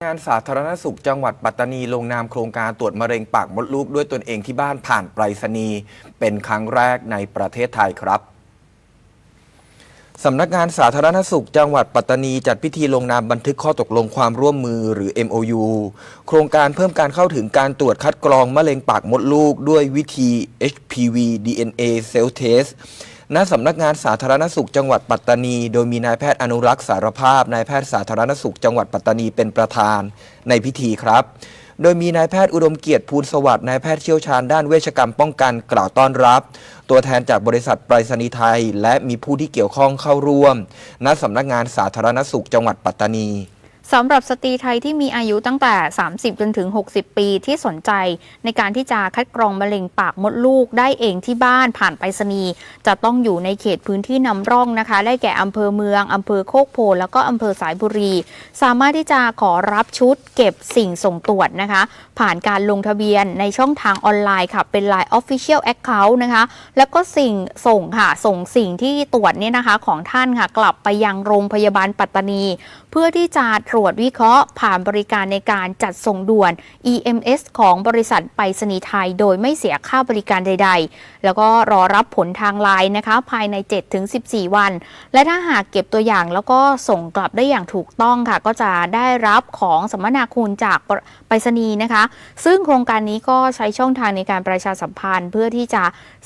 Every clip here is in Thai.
งานสาธารณสุขจังหวัดปัตตานีลงนามโครงการตรวจมะเร็งปากมดลูกด้วยตนเองที่บ้านผ่านไปรษณีย์เป็นครั้งแรกในประเทศไทยครับสำนักงานสาธารณสุขจังหวัดปัตตานีจัดพิธีลงนามบันทึกข้อตกลงความร่วมมือหรือ MOU โครงการเพิ่มการเข้าถึงการตรวจคัดกรองมะเร็งปากมดลูกด้วยวิธี HPV DNA Cell Test ณสำนักงานสาธารณสุขจังหวัดปัตตานี โดยมีนายแพทย์อนุรักษ์สารภาพนายแพทย์สาธารณสุขจังหวัดปัตตานีเป็นประธานในพิธีครับ โดยมีนายแพทย์อุดมเกียรติภูลสวัสดิ์นายแพทย์เชี่ยวชาญด้านเวชกรรมป้องกันกล่าวต้อนรับ ตัวแทนจากบริษัทไปรษณีย์ไทย และมีผู้ที่เกี่ยวข้องเข้าร่วม ณสำนักงานสาธารณสุขจังหวัดปัตตานี สำหรับสตรีไทยที่มีอายุตั้งแต่ 30 จนถึง 60 ปีที่สนใจ ในการที่จะคัดกรองมะเร็งปากมดลูกได้เองที่บ้านผ่านไปรษณีย์จะต้องอยู่ในเขตพื้นที่นำร่องนะคะ ได้แก่อำเภอเมืองอำเภอโคกโพธิ์แล้วก็อำเภอสายบุรี สามารถที่จะขอรับชุดเก็บสิ่งส่งตรวจนะคะ ผ่านการลงทะเบียนในช่องทางออนไลน์ค่ะ เป็น Line Official Account นะคะแล้วก็สิ่งส่งค่ะส่งสิ่งที่ตรวจเนี่ยนะคะของท่านค่ะกลับไปยังโรงพยาบาลปัตตานี เพื่อที่จะตรวจวิเคราะห์ ผ่านบริการในการจัดส่งด่วน EMS ของบริษัทไปรษณีย์ไทย โดยไม่เสียค่าบริการใด ๆ แล้วก็รอรับผลทางไลน์นะคะ ภายใน 7-14 วัน และถ้าหากเก็บตัวอย่างแล้วก็ส่งกลับได้อย่างถูกต้องค่ะ ก็จะได้รับของสัมมนาคุณจากไปรษณีย์นะคะ ซึ่งโครงการนี้ก็ใช้ช่องทางในการประชาสัมพันธ์ เพื่อที่จะ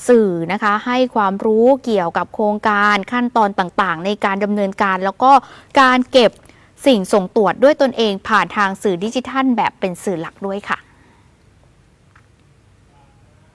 สื่อนะคะให้ความรู้เกี่ยวกับโครงการขั้นตอนต่างๆ ในการดำเนินการแล้วก็การเก็บ สิ่งส่งตรวจด้วยตนเองผ่านทางสื่อดิจิทัลแบบเป็นสื่อหลักด้วยค่ะ